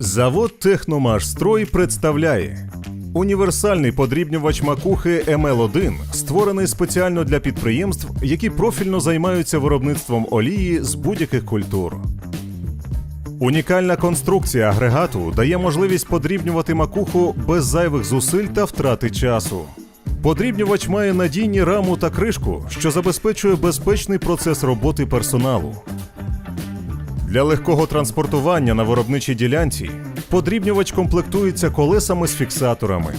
Завод Техномашстрой представляє універсальний подрібнювач макухи МЛ1, створений спеціально для підприємств, які профільно займаються виробництвом олії з будь-яких культур. Унікальна конструкція агрегату дає можливість подрібнювати макуху без зайвих зусиль та втрати часу. Подрібнювач має надійні раму та кришку, що забезпечує безпечний процес роботи персоналу. Для легкого транспортування на виробничій ділянці подрібнювач комплектується колесами з фіксаторами.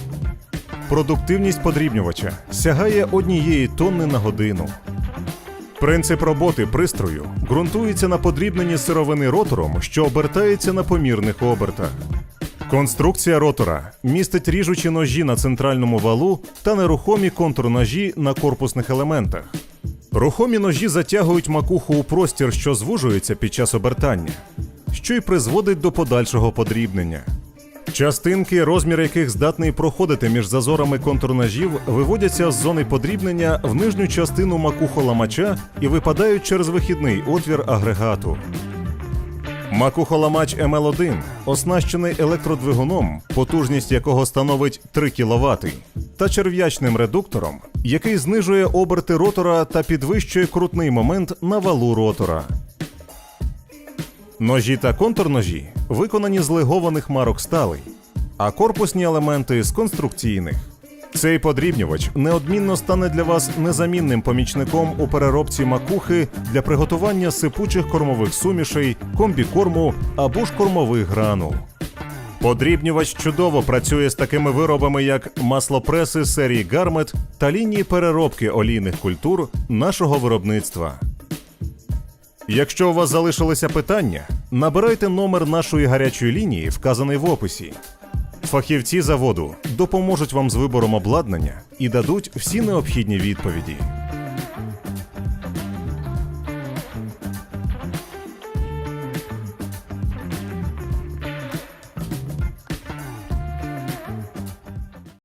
Продуктивність подрібнювача сягає однієї тонни на годину. Принцип роботи пристрою ґрунтується на подрібненні сировини ротором, що обертається на помірних обертах. Конструкція ротора містить ріжучі ножі на центральному валу та нерухомі контрножі на корпусних елементах. Рухомі ножі затягують макуху у простір, що звужується під час обертання, що й призводить до подальшого подрібнення. Частинки, розмір яких здатний проходити між зазорами контрножів, виводяться з зони подрібнення в нижню частину макухоламача і випадають через вихідний отвір агрегату. Макухоламач МЛ1 оснащений електродвигуном, потужність якого становить 3 кВт, та черв'ячним редуктором, який знижує оберти ротора та підвищує крутний момент на валу ротора. Ножі та контрножі виконані з легованих марок сталей, а корпусні елементи з конструкційних. Цей подрібнювач неодмінно стане для вас незамінним помічником у переробці макухи для приготування сипучих кормових сумішей, комбікорму або ж кормових гранул. Подрібнювач чудово працює з такими виробами, як маслопреси серії Гармет та лінії переробки олійних культур нашого виробництва. Якщо у вас залишилися питання, набирайте номер нашої гарячої лінії, вказаний в описі. Фахівці заводу допоможуть вам з вибором обладнання і дадуть всі необхідні відповіді.